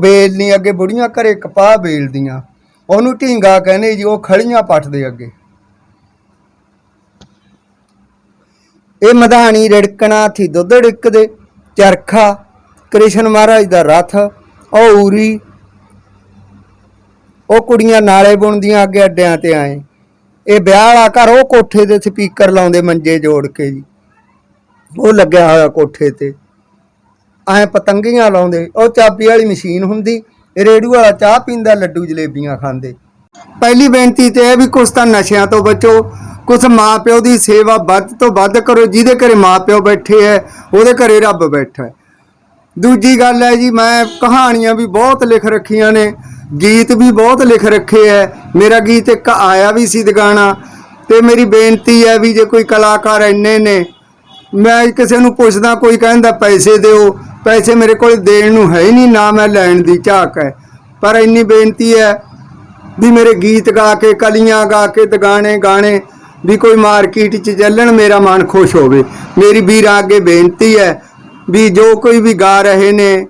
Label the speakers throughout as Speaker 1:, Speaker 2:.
Speaker 1: ਬੇਲ ਅੱਗੇ ਬੁੜੀਆਂ ਘਰੇ ਕਪਾਹ ਬੇਲਦੀਆਂ ਉਹਨੂੰ ਢੀਂਗਾ ਕਹਿੰਦੇ ਜੀ, ਉਹ ਖੜੀਆਂ ਪੱਟਦੇ ਅੱਗੇ। ਇਹ ਮਧਾਣੀ ਰਿੜਕਣਾ ਥੀ ਦੁੱਧ ਡਿੱਕਦੇ ਚਰਖਾ, ਕ੍ਰਿਸ਼ਨ ਮਹਾਰਾਜ ਦਾ ਰਥ, ਉਹ ਊਰੀ, ਉਹ ਕੁੜੀਆਂ ਨਾਲੇ ਬੁਣਦੀਆਂ ਅੱਗੇ ਅੱਡਿਆਂ ਤੇ ਆਏ। ਇਹ ਵਿਆਹ ਵਾਲਾ ਘਰ ਉਹ ਕੋਠੇ ਤੇ ਸਪੀਕਰ ਲਾਉਂਦੇ ਮੰਜੇ ਜੋੜ ਕੇ ਜੀ। ਉਹ ਲੱਗਿਆ ਹੋਇਆ ਕੋਠੇ ਤੇ। ਐ ਪਤੰਗੀਆਂ ਲਾਉਂਦੇ। ਉਹ ਚਾਬੀ ਵਾਲੀ ਮਸ਼ੀਨ ਹੁੰਦੀ ਰੇੜੂ ਵਾਲਾ ਚਾਹ ਪੀਂਦਾ, ਲੱਡੂ ਜਲੇਬੀਆਂ ਖਾਂਦੇ। ਪਹਿਲੀ ਬੇਨਤੀ ਤੇ ਇਹ ਵੀ ਕੁਛ ਤਾਂ ਨਸ਼ਿਆਂ ਤੋਂ ਬਚੋ। ਕੁਛ ਮਾਪਿਓ ਦੀ ਸੇਵਾ ਵੱਧ ਤੋਂ ਵੱਧ ਕਰੋ, ਜਿਹਦੇ ਘਰੇ ਮਾਪਿਓ ਬੈਠੇ ਐ, ਉਹਦੇ ਘਰੇ ਰੱਬ ਬੈਠਾ ਹੈ ਦੂਜੀ ਗੱਲ ਹੈ ਜੀ, ਮੈਂ ਕਹਾਣੀਆਂ ਵੀ ਬਹੁਤ ਲਿਖ ਰੱਖੀਆਂ ਨੇ, ਗੀਤ ਵੀ ਬਹੁਤ ਲਿਖ ਰੱਖੇ ਐ। ਮੇਰਾ ਗੀਤ ਇੱਕ ਆਇਆ ਵੀ ਸੀ ਦਗਾਣਾ, ਤੇ ਮੇਰੀ ਬੇਨਤੀ ਹੈ ਵੀ ਜੇ ਕੋਈ ਕਲਾਕਾਰ ਇੰਨੇ ਨੇ, ਮੈਂ ਕਿਸੇ ਨੂੰ ਪੁੱਛਦਾ, ਕੋਈ ਕਹਿੰਦਾ ਪੈਸੇ ਦਿਓ ਪੈਸੇ ਮੇਰੇ ਕੋਲ ਦੇਣ ਨੂੰ ਹੈ ਹੀ ਨਹੀਂ, ਨਾ ਮੈਂ ਲੈਣ ਦੀ ਝਾਕ ਹੈ। ਪਰ ਇੰਨੀ ਬੇਨਤੀ ਹੈ ਵੀ ਮੇਰੇ ਗੀਤ ਗਾ ਕੇ, ਕਲੀਆਂ ਗਾ ਕੇ ਦਗਾਣੇ ਗਾਣੇ ਵੀ ਕੋਈ ਮਾਰਕੀਟ 'ਚ ਚੱਲਣ, ਮੇਰਾ ਮਨ ਖੁਸ਼ ਹੋਵੇ। ਮੇਰੀ ਵੀਰਾਂ ਅੱਗੇ ਬੇਨਤੀ ਹੈ ਵੀ ਜੋ ਕੋਈ ਵੀ ਗਾ ਰਹੇ ਨੇ,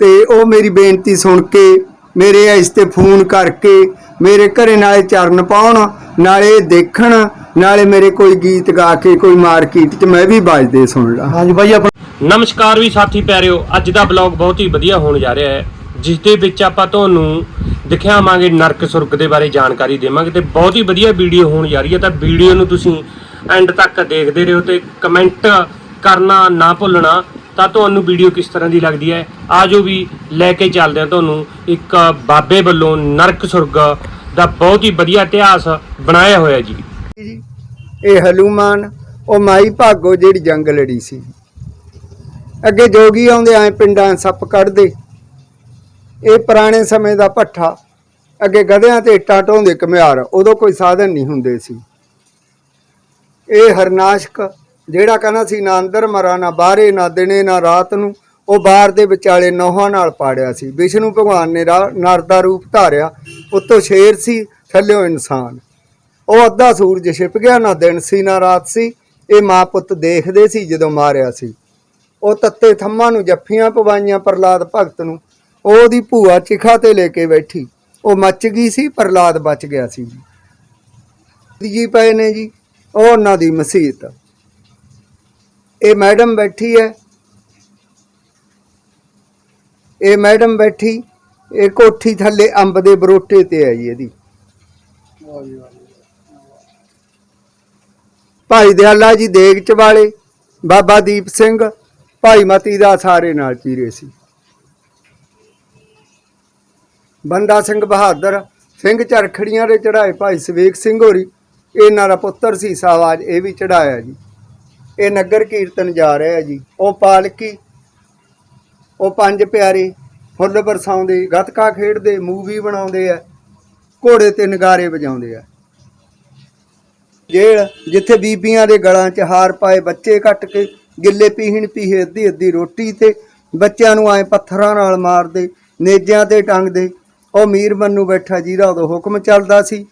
Speaker 1: ਤੇ ਉਹ ਮੇਰੀ ਬੇਨਤੀ ਸੁਣ ਕੇ, ਮੇਰੇ ਇਸ ਤੇ ਫੋਨ ਕਰਕੇ, ਮੇਰੇ ਘਰੇ ਨਾਲੇ ਚਰਨ ਪਾਉਣ, ਨਾਲੇ ਦੇਖਣ, ਨਾਲੇ ਮੇਰੇ ਕੋਈ ਗੀਤ ਗਾ ਕੇ, ਕੋਈ ਮਾਰਕੀਟ 'ਚ ਮੈਂ ਵੀ ਵੱਜਦੇ ਸੁਣ ਲਾ
Speaker 2: ਹਾਂਜੀ ਬਾਈ ਆਪਣਾ
Speaker 3: ਨਮਸਕਾਰ ਵੀ ਸਾਥੀ ਪਿਆਰਿਓ, ਅੱਜ ਦਾ ਬਲੌਗ ਬਹੁਤ ਹੀ ਵਧੀਆ ਹੋਣ ਜਾ ਰਿਹਾ ਹੈ ਜਿਸ ਦੇ ਵਿੱਚ ਆਪਾਂ ਤੁਹਾਨੂੰ ਦਿਖਾਵਾਂਗੇ ਨਰਕ ਸੁਰਗ ਦੇ ਬਾਰੇ ਜਾਣਕਾਰੀ ਦੇਵਾਂਗੇ ਤੇ ਬਹੁਤ ਹੀ ਵਧੀਆ ਵੀਡੀਓ ਹੋਣ ਜਾ ਰਹੀ ਹੈ, ਤਾਂ ਵੀਡੀਓ ਨੂੰ ਤੁਸੀਂ ਐਂਡ ਤੱਕ ਦੇਖਦੇ ਰਹੋ ਤੇ ਕਮੈਂਟ ਕਰਨਾ ਨਾ ਭੁੱਲਣਾ, ਤਾਂ ਤੁਹਾਨੂੰ ਵੀਡੀਓ ਕਿਸ ਤਰ੍ਹਾਂ ਦੀ ਲੱਗਦੀ ਹੈ, ਆਜੋ ਵੀ ਲੈ ਕੇ ਚੱਲਦੇ ਹਾਂ ਤੁਹਾਨੂੰ ਇੱਕ ਬਾਬੇ ਵੱਲੋਂ ਨਰਕ ਸੁਰਗ ਦਾ ਬਹੁਤ ਹੀ ਵਧੀਆ ਇਤਿਹਾਸ ਬਣਾਇਆ ਹੋਇਆ ਜੀ।
Speaker 1: ਜੀ ਇਹ ਹਲੂਮਾਨ ਉਹ ਮਾਈ ਭਾਗੋ ਜਿਹੜੀ ਜੰਗ ਲੜੀ ਸੀ। ਅੱਗੇ ਜੋਗੀ ਆਉਂਦੇ ਐ ਪਿੰਡਾਂ ਸੱਪ ਕੱਢਦੇ। ਇਹ ਪੁਰਾਣੇ ਸਮੇਂ ਦਾ ਭੱਠਾ। ਅੱਗੇ ਗਧਿਆਂ ਤੇ ਇੱਟਾਂ ਢੋਂਦੇ ਘੁਮਿਆਰ। ਉਦੋਂ ਕੋਈ ਸਾਧਨ ਨਹੀਂ ਹੁੰਦੇ ਸੀ। ਇਹ ਹਰਨਾਸ਼ਕ, ਜਿਹੜਾ ਕਹਿੰਦਾ ਸੀ, ਨਾ ਅੰਦਰ ਮਰਾ, ਨਾ ਬਾਹਰੇ, ਨਾ ਦਿਨੇ, ਨਾ ਰਾਤ ਨੂੰ, ਉਹ ਬਾਹਰ ਦੇ ਵਿਚਾਲੇ ਨੋਹਾਂ ਨਾਲ ਪਾੜਿਆ ਸੀ। ਵਿਸ਼ਨੂੰ ਭਗਵਾਨ ਨੇ ਰਾ- ਨਰ ਦਾ ਰੂਪ ਧਾਰਿਆ। ਉੱਤੋਂ ਸ਼ੇਰ ਸੀ, ਥੱਲਿਓ ਇਨਸਾਨ। ਉਹ ਅੱਧਾ ਸੂਰਜ ਛਿਪ ਗਿਆ, ਨਾ ਦਿਨ ਸੀ, ਨਾ ਰਾਤ ਸੀ। ਇਹ ਮਾਂ ਪੁੱਤ ਦੇਖਦੇ ਸੀ ਜਦੋਂ ਮਾਰਿਆ ਸੀ। ਉਹ ਤੱਤੇ ਥੰਮਾਂ ਨੂੰ ਜੱਫੀਆਂ ਪਵਾਈਆਂ ਪ੍ਰਲਾਦ ਭਗਤ ਨੂੰ। ਉਹ ਉਹਦੀ ਭੂਆ ਚਿਖਾ ਤੇ ਲੈ ਕੇ ਬੈਠੀ। ਉਹ ਮੱਚ ਗਈ ਸੀ ਪ੍ਰਲਾਦ ਬਚ ਗਿਆ ਸੀ। ਜੀ ਜੀ ਪਏ ਨੇ ਜੀ, ਉਹ ਉਹਨਾਂ ਦੀ ਮਸੀਤ। ਇਹ ਮੈਡਮ ਬੈਠੀ ਹੈ। ਇਹ ਮੈਡਮ ਬੈਠੀ, ਇਹ ਕੋਠੀ ਥੱਲੇ ਅੰਬ ਦੇ ਬਰੋਟੇ ਤੇ ਹੈ ਜੀ ਇਹਦੀ। ਭਾਈ ਦਿਆਲਾ ਜੀ ਦੇਗ ਚਵਾਲੇ ਬਾਬਾ ਦੀਪ ਸਿੰਘ ਭਾਈ ਮਤੀ ਦਾ ਸਾਰੇ ਨਾਲ ਚੀਰੇ ਸੀ। ਬੰਦਾ ਸਿੰਘ ਬਹਾਦਰ, ਸਿੰਘ ਚਰਖੜੀਆਂ ਦੇ ਚੜਾਏ ਭਾਈ ਸਵੇਕ ਸਿੰਘ ਹੋਰੀ, ਇਹਨਾਂ ਦਾ ਪੁੱਤਰ ਸੀ ਸਾਵਾਜ, ਇਹ ਵੀ ਚੜਾਇਆ ਜੀ। ਇਹ ਨਗਰ ਕੀਰਤਨ ਜਾ ਰਿਹਾ ਜੀ। ਉਹ ਪਾਲਕੀ, ਉਹ ਪੰਜ ਪਿਆਰੇ ਫੁੱਲ ਬਰਸਾਉਂਦੇ ਗੱਤਕਾ ਖੇਡਦੇ, ਮੂਵੀ ਬਣਾਉਂਦੇ ਆ, ਘੋੜੇ ਤੇ ਨਗਾਰੇ ਵਜਾਉਂਦੇ ਆ। ਜੇਲ ਜਿੱਥੇ ਬੀਬੀਆਂ ਦੇ ਗਲਾਂ 'ਚ ਹਾਰ ਪਾਏ ਬੱਚੇ ਕੱਟ ਕੇ ਗਿੱਲੇ ਪੀਹਣ ਪੀਹੇ ਅੱਧੀ ਅੱਧੀ ਰੋਟੀ ਤੇ ਬੱਚਿਆਂ ਨੂੰ ਐ ਪੱਥਰਾਂ ਨਾਲ ਮਾਰਦੇ ਨੇਜਿਆਂ ਤੇ ਟੰਗਦੇ। ਉਹ ਮੀਰ ਬੰਨੂ ਬੈਠਾ ਜਿਹਦਾ ਉਦੋਂ ਹੁਕਮ ਚੱਲਦਾ ਸੀ।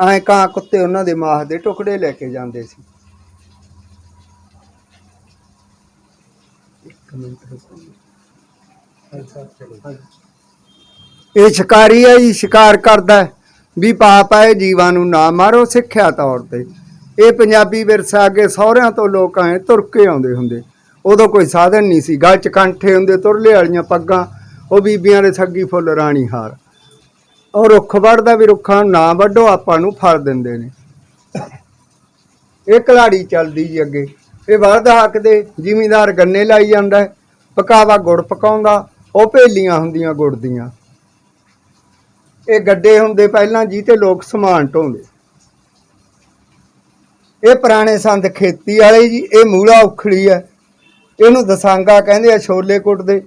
Speaker 1: ਐ ਕਾਂ ਕੁੱਤੇ ਉਹਨਾਂ ਦੇ ਮਾਹ ਦੇ ਟੁਕੜੇ ਲੈ ਕੇ ਜਾਂਦੇ ਸੀ। ਇਹ ਸ਼ਿਕਾਰੀ ਹੈ ਜੀ ਸ਼ਿਕਾਰ ਕਰਦਾ। ਵੀ ਪਾਪ ਹੈ ਜੀਵਾਂ ਨੂੰ ਨਾ ਮਾਰੋ ਸਿੱਖਿਆ ਤੌਰ ਤੇ। ਇਹ ਪੰਜਾਬੀ ਵਿਰਸਾ ਅੱਗੇ ਸਹੁਰਿਆਂ ਤੋਂ ਲੋਕ ਆਏ, ਤੁਰ ਕੇ ਆਉਂਦੇ ਹੁੰਦੇ। ਉਦੋਂ ਕੋਈ ਸਾਧਨ ਨਹੀਂ ਸੀ। ਗਲ ਚ ਕੰਠੇ ਹੁੰਦੇ, ਤੁਰਲੇ ਵਾਲੀਆਂ ਪੱਗਾਂ, ਉਹ ਬੀਬੀਆਂ ਦੇ ਸੱਗੀ ਫੁੱਲ, ਰਾਣੀ ਹਾਰ। ਉਹ ਰੁੱਖ ਵੜਦਾ ਵੀ ਰੁੱਖਾਂ ਨੂੰ ਨਾ ਵੱਢੋ, ਆਪਾਂ ਨੂੰ ਫਲ ਦਿੰਦੇ ਨੇ। ਇਹ ਕਲਾੜੀ ਚੱਲਦੀ ਜੀ ਅੱਗੇ। ਇਹ ਵਰਦ ਹੱਕ ਦੇ ਜ਼ਿਮੀਂਦਾਰ ਗੰਨੇ ਲਾਈ ਜਾਂਦਾ ਪਕਾਵਾ ਗੁੜ ਪਕਾਉਂਦਾ, ਉਹ ਭੇਲੀਆਂ ਹੁੰਦੀਆਂ ਗੁੜ ਦੀਆਂ ਇਹ ਗੱਡੇ ਹੁੰਦੇ ਪਹਿਲਾਂ ਜੀ ਤੇ ਲੋਕ ਸਮਾਨ ਢੋਂਦੇ। ਇਹ ਪੁਰਾਣੇ ਸੰਦ ਖੇਤੀ ਵਾਲੇ ਜੀ, ਇਹ ਮੂਲਾ ਉਖੜੀ ਹੈ ਇਹਨੂੰ ਦਸਾਂਗਾ ਕਹਿੰਦੇ ਆ ਛੋਲੇ ਕੁੱਟਦੇ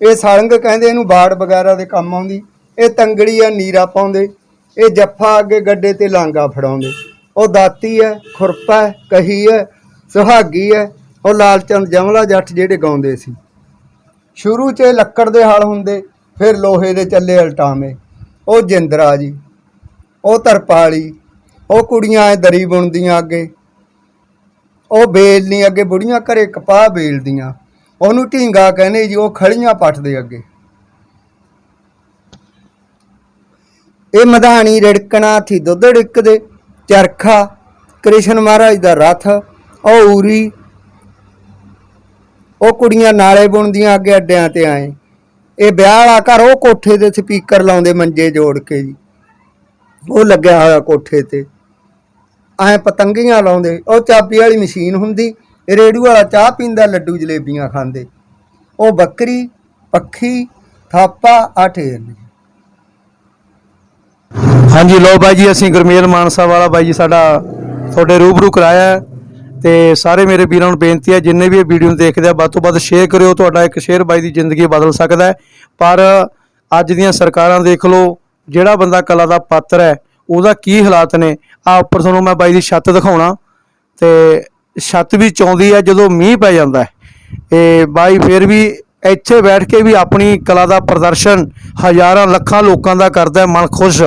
Speaker 1: ਇਹ ਸਲੰਗ ਕਹਿੰਦੇ ਇਹਨੂੰ ਬਾੜ ਵਗੈਰਾ ਦੇ ਕੰਮ ਆਉਂਦੀ। ਇਹ ਤੰਗੜੀ ਆ, ਨੀਰਾ ਪਾਉਂਦੇ। ਇਹ ਜੱਫਾ ਅੱਗੇ ਗੱਡੇ ਤੇ ਲਾਂਗਾ ਫੜਾਉਂਦੇ। ਉਹ ਦਾਤੀ ਹੈ ਖੁਰਪਾ ਹੈ ਕਹੀ ਹੈ ਸੁਹਾਗੀ ਹੈ ਉਹ ਲਾਲਚੰਦ ਜਮਲਾ ਜੱਟ ਜਿਹੜੇ ਗਾਉਂਦੇ ਸੀ। ਸ਼ੁਰੂ 'ਚ ਇਹ ਲੱਕੜ ਦੇ ਹਲ ਹੁੰਦੇ, ਫਿਰ ਲੋਹੇ ਦੇ ਚੱਲੇ ਅਲਟਾਵੇਂ। ਉਹ ਜਿੰਦਰਾ ਜੀ, ਉਹ ਤਰਪਾਲੀ ਉਹ ਕੁੜੀਆਂ ਐ ਦਰੀ ਬੁਣਦੀਆਂ ਅੱਗੇ। ਉਹ ਬੇਲ ਨਹੀਂ ਅੱਗੇ, ਬੁੜੀਆਂ ਘਰੇ ਕਪਾਹ ਬੇਲਦੀਆਂ। ਉਹਨੂੰ ਢੀਂਗਾ ਕਹਿੰਦੇ ਜੀ, ਉਹ ਖੜੀਆਂ ਪੱਟਦੇ ਅੱਗੇ। ਇਹ ਮਧਾਣੀ ਰਿੜਕਣਾ ਥੀ ਦੁੱਧ ਰਿੜਕਦੇ, ਚਰਖਾ, ਕ੍ਰਿਸ਼ਨ ਮਹਾਰਾਜ ਦਾ ਰਥ, ਉਹ ਊਰੀ। ਉਹ ਕੁੜੀਆਂ ਨਾਲੇ ਬੁਣਦੀਆਂ ਅੱਗੇ ਅੱਡਿਆਂ ਤੇ ਆਏ ਇਹ ਵਿਆਹ ਵਾਲਾ ਘਰ, ਉਹ ਕੋਠੇ ਤੇ ਸਪੀਕਰ ਲਾਉਂਦੇ ਮੰਜੇ ਜੋੜ ਕੇ ਜੀ। ਉਹ ਲੱਗਿਆ ਹੋਇਆ ਕੋਠੇ ਤੇ। ਐ ਪਤੰਗੀਆਂ ਲਾਉਂਦੇ। ਉਹ ਚਾਬੀ ਵਾਲੀ ਮਸ਼ੀਨ ਹੁੰਦੀ, ਰੇੜੂ ਵਾਲਾ ਚਾਹ ਪੀਂਦਾ, ਲੱਡੂ ਜਲੇਬੀਆਂ ਖਾਂਦੇ। ਉਹ ਬੱਕਰੀ, ਪੱਖੀ, ਥਾਪਾ ਆਠੇਰ
Speaker 2: ਹਾਂਜੀ ਲੋ ਬਾਈ ਜੀ, ਅਸੀਂ ਗੁਰਮੇਲ ਮਾਨਸਾ ਵਾਲਾ ਬਾਈ ਜੀ ਸਾਡਾ ਤੁਹਾਡੇ ਰੂਬਰੂ ਕਰਾਇਆ ਹੈ ਤੇ ਸਾਰੇ ਮੇਰੇ ਵੀਰਾਂ ਨੂੰ ਬੇਨਤੀ ਹੈ, ਜਿੰਨੇ ਵੀ ਇਹ ਵੀਡੀਓ ਨੂੰ ਦੇਖਦੇ ਆ, ਵੱਧ ਤੋਂ ਵੱਧ ਸ਼ੇਅਰ ਕਰਿਓ, ਤੁਹਾਡਾ ਇੱਕ ਸ਼ੇਅਰ ਬਾਈ ਦੀ ਜ਼ਿੰਦਗੀ ਬਦਲ ਸਕਦਾ ਹੈ। ਪਰ ਅੱਜ ਦੀਆਂ ਸਰਕਾਰਾਂ ਦੇਖ ਲਓ, ਜਿਹੜਾ ਬੰਦਾ ਕਲਾ ਦਾ ਪਾਤਰ ਹੈ, ਉਹਦਾ ਕੀ ਹਾਲਾਤ ਨੇ? ਆ ਉੱਪਰ ਤੁਹਾਨੂੰ ਮੈਂ ਬਾਈ ਦੀ ਛੱਤ ਦਿਖਾਉਣਾ ਤੇ ਛੱਤ ਵੀ ਚੌਂਦੀ ਹੈ ਜਦੋਂ ਮੀਂਹ ਪੈ ਜਾਂਦਾ ਹੈ ਇਹ ਬਾਈ ਫਿਰ ਵੀ ਇੱਥੇ ਬੈਠ ਕੇ ਵੀ ਆਪਣੀ ਕਲਾ ਦਾ ਪ੍ਰਦਰਸ਼ਨ ਹਜ਼ਾਰਾਂ ਲੱਖਾਂ ਲੋਕਾਂ ਦਾ ਕਰਦਾ ਮਨ ਖੁਸ਼।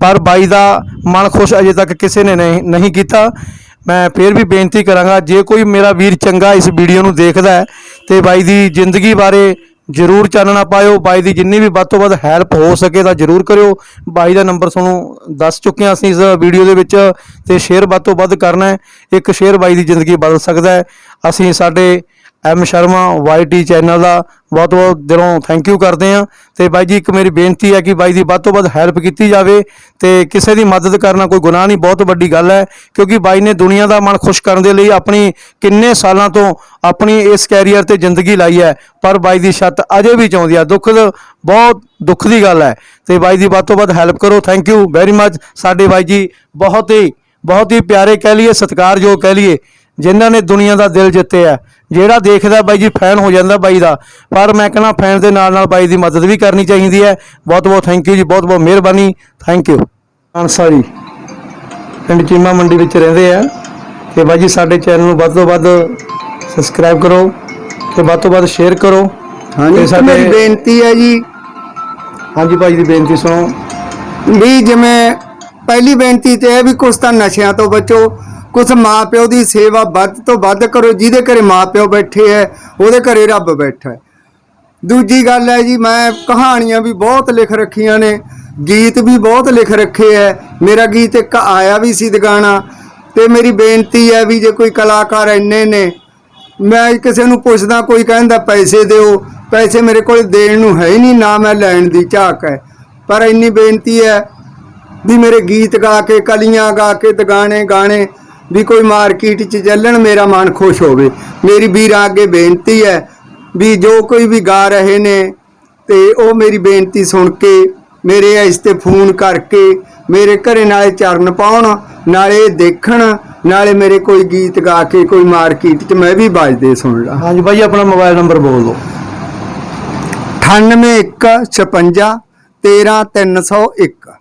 Speaker 2: ਪਰ ਬਾਈ ਦਾ ਮਨ ਖੁਸ਼ ਅਜੇ ਤੱਕ ਕਿਸੇ ਨੇ ਨਹੀਂ ਨਹੀਂ ਕੀਤਾ। ਮੈਂ ਫਿਰ ਵੀ ਬੇਨਤੀ ਕਰਾਂਗਾ, ਜੇ ਕੋਈ ਮੇਰਾ ਵੀਰ ਚੰਗਾ ਇਸ ਵੀਡੀਓ ਨੂੰ ਦੇਖਦਾ ਹੈ, ਤੇ ਬਾਈ ਦੀ ਜ਼ਿੰਦਗੀ ਬਾਰੇ ਜਰੂਰ ਚਾਨਣਾ ਪਾਇਓ। ਬਾਈ ਦੀ ਜਿੰਨੀ ਵੀ ਵੱਧ ਤੋਂ ਵੱਧ ਹੈਲਪ ਹੋ ਸਕੇ ਤਾਂ ਜਰੂਰ ਕਰਿਓ। ਬਾਈ ਦਾ ਨੰਬਰ ਤੁਹਾਨੂੰ ਦੱਸ ਚੁੱਕੇ ਹਾਂ ਅਸੀਂ ਇਸ ਵੀਡੀਓ ਦੇ ਵਿੱਚ ਤੇ ਸ਼ੇਅਰ ਵੱਧ ਤੋਂ ਵੱਧ ਕਰਨਾ ਹੈ। ਇੱਕ ਸ਼ੇਅਰ ਬਾਈ ਦੀ ਜ਼ਿੰਦਗੀ ਬਦਲ ਸਕਦਾ ਹੈ। ਅਸੀਂ ਸਾਡੇ ਐਮ ਸ਼ਰਮਾ ਵਾਈਟੀ ਚੈਨਲ ਦਾ ਬਹੁਤ ਬਹੁਤ ਦਿਲੋਂ ਥੈਂਕ ਯੂ ਕਰਦੇ ਹਾਂ ਤੇ ਬਾਈ ਜੀ ਇੱਕ ਮੇਰੀ ਬੇਨਤੀ ਹੈ ਕਿ ਬਾਈ ਦੀ ਵੱਧ ਤੋਂ ਵੱਧ ਹੈਲਪ ਕੀਤੀ ਜਾਵੇ ਤੇ ਕਿਸੇ ਦੀ ਮਦਦ ਕਰਨਾ ਕੋਈ ਗੁਨਾਹ ਨਹੀਂ, ਬਹੁਤ ਵੱਡੀ ਗੱਲ ਹੈ ਕਿਉਂਕਿ ਬਾਈ ਨੇ ਦੁਨੀਆ ਦਾ ਮਨ ਖੁਸ਼ ਕਰਨ ਦੇ ਲਈ ਆਪਣੀ ਕਿੰਨੇ ਸਾਲਾਂ ਤੋਂ ਆਪਣੀ ਇਸ ਕੈਰੀਅਰ ਤੇ ਜ਼ਿੰਦਗੀ ਲਾਈ ਹੈ, ਪਰ ਬਾਈ ਦੀ ਛੱਤ ਅਜੇ ਵੀ ਚਾਹੁੰਦੀ ਆ, ਦੁੱਖ ਬਹੁਤ ਦੁੱਖ ਦੀ ਗੱਲ ਹੈ ਤੇ ਬਾਈ ਦੀ ਵੱਧ ਤੋਂ ਵੱਧ ਹੈਲਪ ਕਰੋ ਥੈਂਕ ਯੂ ਵੈਰੀ ਮੱਚ ਸਾਡੇ ਬਾਈ ਜੀ ਬਹੁਤ ਹੀ ਬਹੁਤ ਹੀ ਪਿਆਰੇ ਕਹਿ ਲਈਏ, ਸਤਿਕਾਰਯੋਗ ਕਹਿ ਲਈਏ, ਜਿਨ੍ਹਾਂ ਨੇ ਦੁਨੀਆ ਦਾ ਦਿਲ ਜਿੱਤਿਆ। ਜਿਹੜਾ ਦੇਖਦਾ ਬਾਈ ਜੀ ਫੈਨ ਹੋ ਜਾਂਦਾ ਬਾਈ ਦਾ ਪਰ ਮੈਂ ਕਹਿੰਦਾ ਫੈਨ ਦੇ ਨਾਲ ਨਾਲ ਬਾਈ ਦੀ ਮਦਦ ਵੀ ਕਰਨੀ ਚਾਹੀਦੀ ਹੈ। ਬਹੁਤ ਬਹੁਤ ਥੈਂਕ ਯੂ ਜੀ ਬਹੁਤ ਬਹੁਤ ਮਿਹਰਬਾਨੀ। ਥੈਂਕ ਯੂ ਅਨਸਾ ਜੀ ਪਿੰਡ ਚੀਮਾ ਮੰਡੀ ਵਿੱਚ ਰਹਿੰਦੇ ਆ। ਤੇ ਬਾਈ ਜੀ ਸਾਡੇ ਚੈਨਲ ਨੂੰ ਵੱਧ ਤੋਂ ਵੱਧ ਸਬਸਕ੍ਰਾਈਬ ਕਰੋ ਤੇ ਵੱਧ ਤੋਂ ਵੱਧ ਸ਼ੇਅਰ ਕਰੋ।
Speaker 1: ਹਾਂਜੀ
Speaker 2: ਸਾਡੇ-
Speaker 1: ਬੇਨਤੀ ਹੈ ਜੀ।
Speaker 2: ਹਾਂਜੀ ਭਾਈ ਦੀ ਬੇਨਤੀ ਸੁਣੋ।
Speaker 1: ਵੀ ਜਿਵੇਂ ਪਹਿਲੀ ਬੇਨਤੀ ਤੇ ਹੈ ਵੀ ਕੁਛ ਤਾਂ ਨਸ਼ਿਆਂ ਤੋਂ ਬਚੋ। ਕੁਛ ਮਾਪਿਓ ਦੀ ਸੇਵਾ ਵੱਧ ਤੋਂ ਵੱਧ ਕਰੋ, ਜਿਹਦੇ ਘਰੇ ਮਾਪਿਓ ਬੈਠੇ ਹੈ ਉਹਦੇ ਘਰੇ ਰੱਬ ਬੈਠਾ ਹੈ ਦੂਜੀ ਗੱਲ ਹੈ ਜੀ, ਮੈਂ ਕਹਾਣੀਆਂ ਵੀ ਬਹੁਤ ਲਿਖ ਰੱਖੀਆਂ ਨੇ, ਗੀਤ ਵੀ ਬਹੁਤ ਲਿਖ ਰੱਖੇ ਹੈ ਮੇਰਾ ਗੀਤ ਇੱਕ ਆਇਆ ਵੀ ਸੀ ਦਗਾਣਾ, ਤੇ ਮੇਰੀ ਬੇਨਤੀ ਹੈ ਵੀ ਜੇ ਕੋਈ ਕਲਾਕਾਰ ਇੰਨੇ ਨੇ, ਮੈਂ ਕਿਸੇ ਨੂੰ ਪੁੱਛਦਾ, ਕੋਈ ਕਹਿੰਦਾ ਪੈਸੇ ਦਿਓ, ਪੈਸੇ ਮੇਰੇ ਕੋਲ ਦੇਣ ਨੂੰ ਹੈ ਹੀ ਨਹੀਂ, ਨਾ ਮੈਂ ਲੈਣ ਦੀ ਝਾਕ ਹੈ ਪਰ ਇੰਨੀ ਬੇਨਤੀ ਹੈ ਵੀ ਮੇਰੇ ਗੀਤ ਗਾ ਕੇ, ਕਲੀਆਂ ਗਾ ਕੇ, ਦਗਾਣੇ ਗਾਣੇ ਵੀ ਕੋਈ ਮਾਰਕੀਟ 'ਚ ਚੱਲਣ ਮੇਰਾ ਮਨ ਖੁਸ਼ ਹੋਵੇ। ਮੇਰੀ ਵੀਰਾਂ ਅੱਗੇ ਬੇਨਤੀ ਹੈ ਵੀ ਜੋ ਕੋਈ ਵੀ ਗਾ ਰਹੇ ਨੇ ਤੇ ਉਹ ਮੇਰੀ ਬੇਨਤੀ ਸੁਣ ਕੇ ਮੇਰੇ ਇਸ ਤੇ ਫੋਨ ਕਰਕੇ ਮੇਰੇ ਘਰੇ ਨਾਲੇ ਚਰਨ ਪਾਉਣ ਨਾਲੇ ਦੇਖਣ ਨਾਲੇ ਮੇਰੇ ਕੋਈ ਗੀਤ ਗਾ ਕੇ ਕੋਈ ਮਾਰਕੀਟ 'ਚ ਮੈਂ ਵੀ ਵੱਜਦੇ ਸੁਣ ਲਾਂ
Speaker 2: ਹਾਂਜੀ ਭਾਈ ਆਪਣਾ ਮੋਬਾਈਲ ਨੰਬਰ ਬੋਲ ਦਿਓ।
Speaker 1: 98156 13301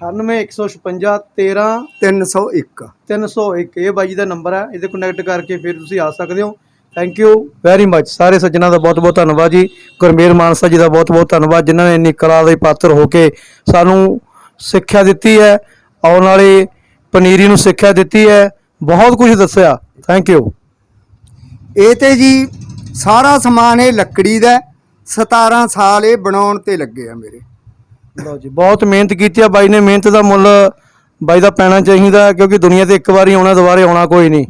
Speaker 2: 98156 13
Speaker 1: 301
Speaker 2: 301 ਇਹ ਬਾਈ ਜੀ ਦਾ ਨੰਬਰ ਹੈ। ਇਹਦੇ ਕਨੈਕਟ ਕਰਕੇ ਫਿਰ ਤੁਸੀਂ ਆ ਸਕਦੇ ਹੋ। ਥੈਂਕ ਯੂ ਵੈਰੀ ਮੱਚ ਸਾਰੇ ਸੱਜਣਾ ਦਾ ਬਹੁਤ ਬਹੁਤ ਧੰਨਵਾਦ ਜੀ। ਗੁਰਮੇਲ ਮਾਨਸਾ ਜੀ ਦਾ ਬਹੁਤ ਬਹੁਤ ਧੰਨਵਾਦ ਜਿਨ੍ਹਾਂ ਨੇ ਇੰਨੀ ਕਲਾ ਦੇ ਪਾਤਰ ਹੋ ਕੇ ਸਾਨੂੰ ਸਿੱਖਿਆ ਦਿੱਤੀ ਹੈ। ਆਉਣ ਵਾਲੇ ਪਨੀਰੀ ਨੂੰ ਸਿੱਖਿਆ ਦਿੱਤੀ ਹੈ। ਬਹੁਤ ਕੁਝ ਦੱਸਿਆ। ਥੈਂਕ ਯੂ
Speaker 1: ਇਹ ਤੇ ਜੀ ਸਾਰਾ ਸਮਾਨ ਇਹ ਲੱਕੜੀ ਦਾ ਹੈ। 17 ਸਾਲ ਇਹ ਬਣਾਉਣ ਤੇ ਲੱਗੇ ਆ ਮੇਰੇ।
Speaker 2: ਲਓ ਜੀ, ਬਹੁਤ ਮਿਹਨਤ ਕੀਤੀ ਆ ਬਾਈ ਨੇ, ਮਿਹਨਤ ਦਾ ਮੁੱਲ ਬਾਈ ਦਾ ਪੈਣਾ ਚਾਹੀਦਾ, ਕਿਉਂਕਿ ਦੁਨੀਆ ਤੇ ਇੱਕ ਵਾਰੀ ਆਉਣਾ, ਦੁਬਾਰੇ ਆਉਣਾ ਕੋਈ ਨਹੀਂ।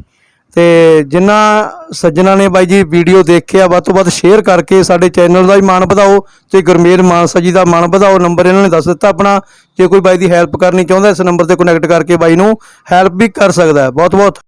Speaker 2: ਤੇ ਜਿਨ੍ਹਾਂ ਸੱਜਣਾ ਨੇ ਬਾਈ ਜੀ ਵੀਡੀਓ ਦੇਖਿਆ, ਵੱਧ ਤੋਂ ਵੱਧ ਸ਼ੇਅਰ ਕਰਕੇ ਸਾਡੇ ਚੈਨਲ ਦਾ ਵੀ ਮਾਣ ਵਧਾਓ, ਤੇ ਗੁਰਮੇਲ ਮਾਨਸਾ ਜੀ ਦਾ ਮਾਣ ਵਧਾਓ ਨੰਬਰ ਇਹਨਾਂ ਨੇ ਦੱਸ ਦਿੱਤਾ ਆਪਣਾ, ਜੇ ਕੋਈ ਬਾਈ ਦੀ ਹੈਲਪ ਕਰਨੀ ਚਾਹੁੰਦਾ, ਇਸ ਨੰਬਰ ਤੇ ਕਨੈਕਟ ਕਰਕੇ ਬਾਈ ਨੂੰ ਹੈਲਪ ਵੀ ਕਰ ਸਕਦਾ ਬਹੁਤ ਬਹੁਤ